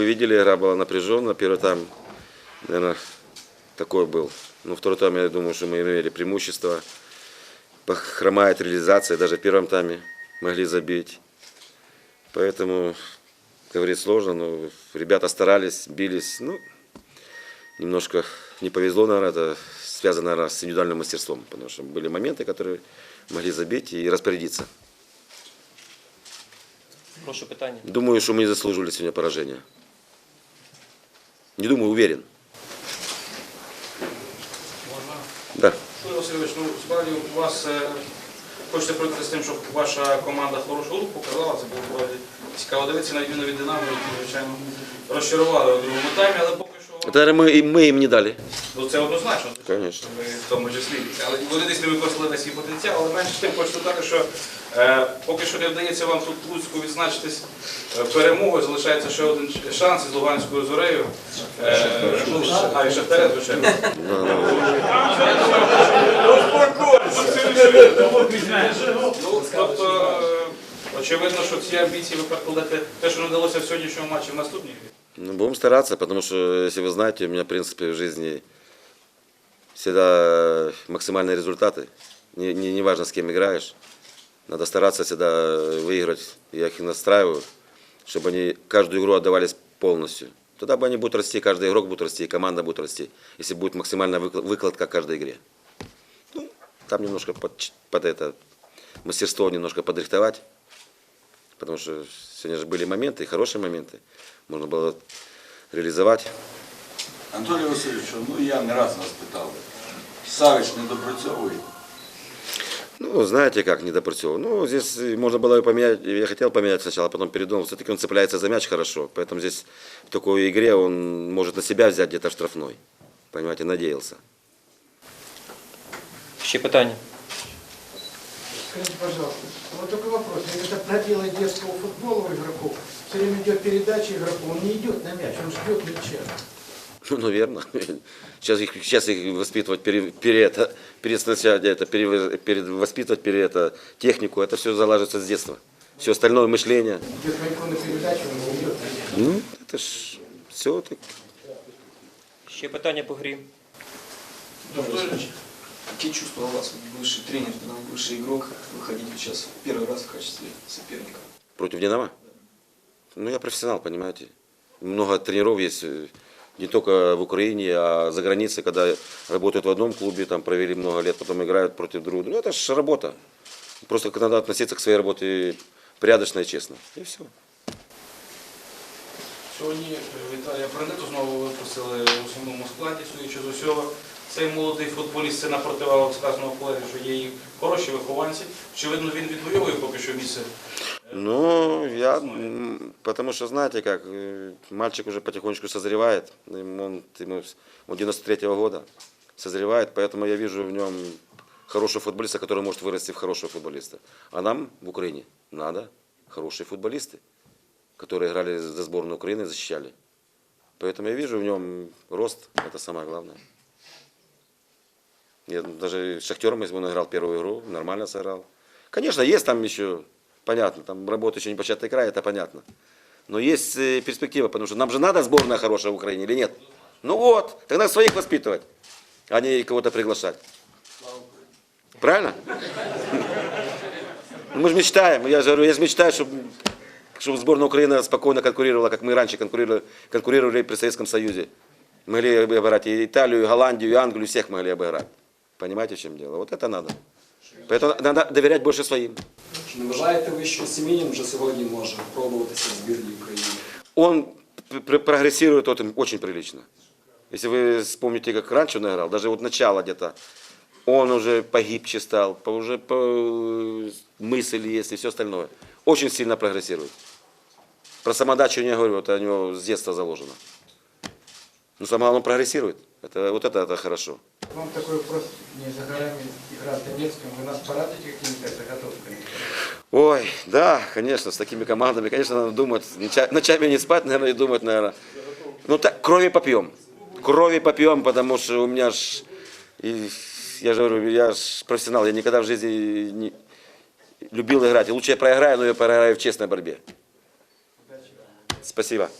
вы видели, игра была напряженная. Первый тайм, наверное, такой был. Но второй тайм, я думаю, что мы имели преимущество. Хромает реализация. Даже в первом тайме могли забить. Поэтому, говорить сложно, но ребята старались, бились. Ну, немножко не повезло, наверное, это связано, наверное, с индивидуальным мастерством. Потому что были моменты, которые могли забить и распорядиться. Прошу питання. Думаю, что мы не заслуживали сегодня поражения. Не думаю, уверен. Да. Юрій Васильович, ну справді у вас е, хочете пройти з тим, щоб ваша команда хорошу гру показала. Це було справді цікаво дивитися на відміну від Динамо, які, звичайно, розчарували у другому таймі, але поки що Это мы, и мы им не дали. Ну, це однозначно. Конечно. Ви в тому числі. Але вони десь не використали весь свій потенціал, але менше тим хочу сказати, що е, поки що не вдається вам тут в Луцьку відзначитись е, перемогою. Залишається ще один шанс із Луганською зорею. Е, ну, а і Шахтаря, звичайно. Ну, тобто, е, очевидно, що ці амбіції ви перекладете те, що не вдалося в сьогоднішньому матчі в наступній грі. Ну, будем стараться, потому что, если вы знаете, у меня, в принципе, в жизни всегда максимальные результаты. Не, не, не важно, с кем играешь. Надо стараться всегда выиграть. Я их настраиваю, чтобы они каждую игру отдавались полностью. Тогда бы они будут расти, каждый игрок будет расти, и команда будет расти, если будет максимальная выкла- выкладка в каждой игре. Ну, там немножко под, под это мастерство немножко подрихтовать. Потому что сегодня же были моменты, хорошие моменты. Можно было реализовать. Анатолій Васильович, ну я не раз вас питав. Савич не допрацьовує. Ну, знаете как, не допрацевал. Ну, здесь можно было и поменять, я хотел поменять сначала, потом передумал. Все-таки он цепляется за мяч хорошо, поэтому здесь в такой игре он может на себя взять где-то штрафной. Понимаете, надеялся. Ще питання. Скажите, пожалуйста, вот такой вопрос. Это пробелы детского футбола у игроков. Все время идет передача игроку, он не идет на мяч, он ждет мяча. Ну, наверное. Сейчас их, сейчас их воспитывать перед, перед, это- перед, сначала это, перед, перед воспитывать перед это, технику, это все залаживается с детства. Все остальное мышление. Ну, это ж все так. Ще питання по грі. Какие чувства у вас, бывший тренер, ну, бывший игрок, выходить сейчас первый раз в качестве соперника? Против Динамо? Ну, я профессионал, понимаете. Много тренеров есть, э, не только в Украине, а за границей, когда работают в одном клубе, там провели много лет, потом играют против друг друга. Ну, это же работа. Просто надо относиться к своей работе порядочно и честно. И все. Сьогодні е, Віталія Брендету знову випросили в основному складі, судячи з усього. Цей молодий футболіст, це на противагу сказаного колеги, що є і хороші вихованці. Очевидно, він відвоює поки що місце. Ну, я, потому что, знаете как, э, мальчик уже потихонечку созревает, он, ему, он 93-го года, созревает, поэтому я вижу в нем хорошего футболиста, который может вырасти в хорошего футболиста. А нам в Украине надо хорошие футболисты, которые играли за сборную Украины, защищали. Поэтому я вижу в нем рост, это самое главное. Я даже Шахтером, если он играл первую игру, нормально сыграл. Конечно, есть там еще, понятно, там работа еще не початый край, это понятно. Но есть э, перспектива, потому что нам же надо сборная хорошая в Украине или нет? Ну вот, тогда своих воспитывать, а не кого-то приглашать. Правильно? Ну, Мы же мечтаем, я же говорю, я же мечтаю, чтобы, чтобы сборная Украины спокойно конкурировала, как мы раньше конкурировали, конкурировали при Советском Союзе. Могли обыграть и Италию, и Голландию, и Англию, всех могли обыграть. Понимаете, в чем дело? Вот это надо. Поэтому надо доверять больше своим. Чи не вважаєте ви, що Сімінін вже сьогодні може пробуватися в збірній України? Он пр- пр- прогрессирует вот, очень прилично. Если вы вспомните, как раньше он играл, даже вот начало где-то, он уже погибче стал, по- уже по, мысль есть и все остальное. Очень сильно прогрессирует. Про самодачу не говорю, это у него с детства заложено. Но самое главное, он прогрессирует. Это, вот это, это хорошо. Вам такой вопрос, не за горами игра в Донецком, вы нас порадуете какими-то заготовками? Ой, да, конечно, с такими командами, конечно, надо думать, ноча- ночами не спать, наверное, и думать, наверное. Ну, так, крови попьем. Крови попьем, потому что у меня ж, и, я же говорю, я ж профессионал, я никогда в жизни не любил играть. И лучше я проиграю, но я проиграю в честной борьбе. Спасибо.